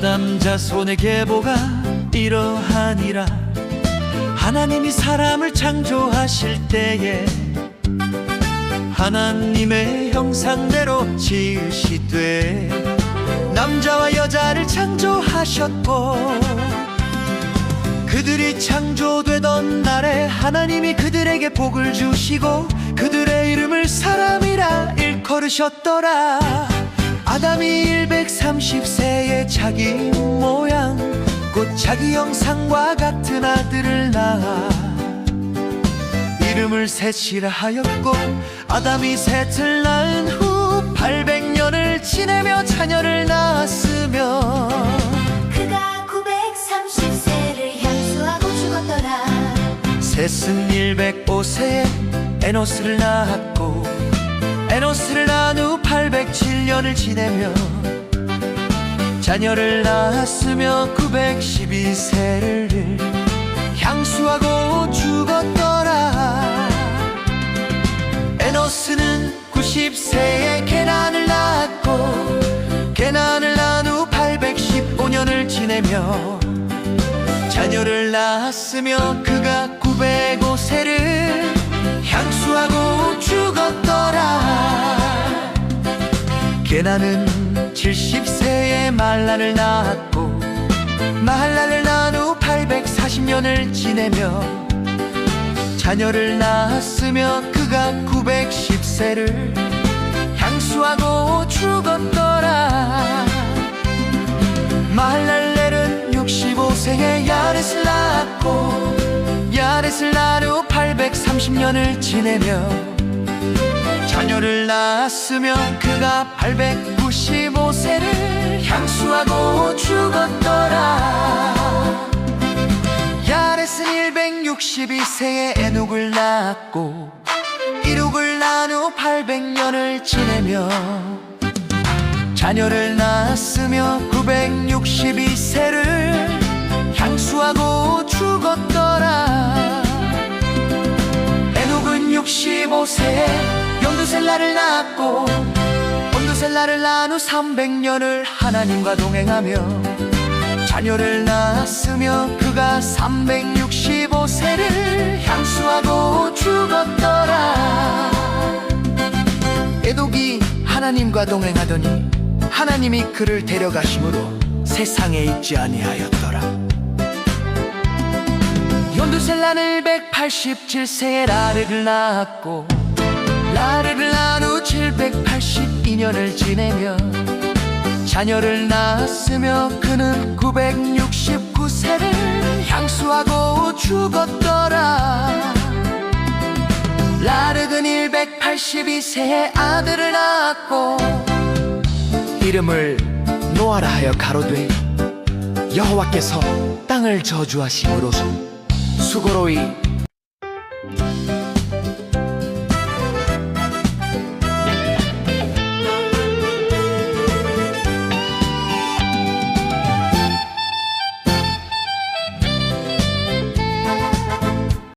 아담 자손의 계보가 이러하니라. 하나님이 사람을 창조하실 때에 하나님의 형상대로 지으시되 남자와 여자를 창조하셨고 그들이 창조되던 날에 하나님이 그들에게 복을 주시고 그들의 이름을 사람이라 일컬으셨더라. 아담이 130세에 자기 모양 곧 자기 형상과 같은 아들을 낳아 이름을 셋이라 하였고 아담이 셋을 낳은 후 800년을 지내며 자녀를 낳았으며 그가 930세를 향수하고 죽었더라. 셋은 105세에 에노스를 낳았고 에노스를 낳은 후 807년을 지내며 자녀를 낳았으며 912세를 향수하고 죽었더 에노스는 90세에 게난을 낳았고 게난을 낳은 후 815년을 지내며 자녀를 낳았으며 그가 905세를 향수하고 죽었더라. 게나는 70세에 말란을 낳았고 말란을 낳은 후 840년을 지내며 자녀를 낳았으며 그가 910세를 향수하고 죽었더라. 말랄렐은 65세에 야렛을 낳았고 야렛을 후 830년을 지내며 자녀를 낳았으며 그가 895세를 향수하고 죽었더라. 야렛은 162세에 에녹을 낳았고 800년을 지내며 자녀를 낳았으며 962세를 향수하고 죽었더라. 에녹은 65세에 연두셀라를 낳았고 온두셀라를 낳은 후 300년을 하나님과 동행하며 자녀를 낳았으며 그가 365세를 향수하고 죽 하나님과 동행하더니 하나님이 그를 데려가심으로 세상에 있지 아니하였더라. 연두셀라는 187세에 라르를 낳았고 라르를 낳은 후 782년을 지내며 자녀를 낳았으며 그는 969세를 향수하고 죽었더라 182세에 아들을 낳았고 이름을 노아라 하여 가로되 여호와께서 땅을 저주하심으로 수고로이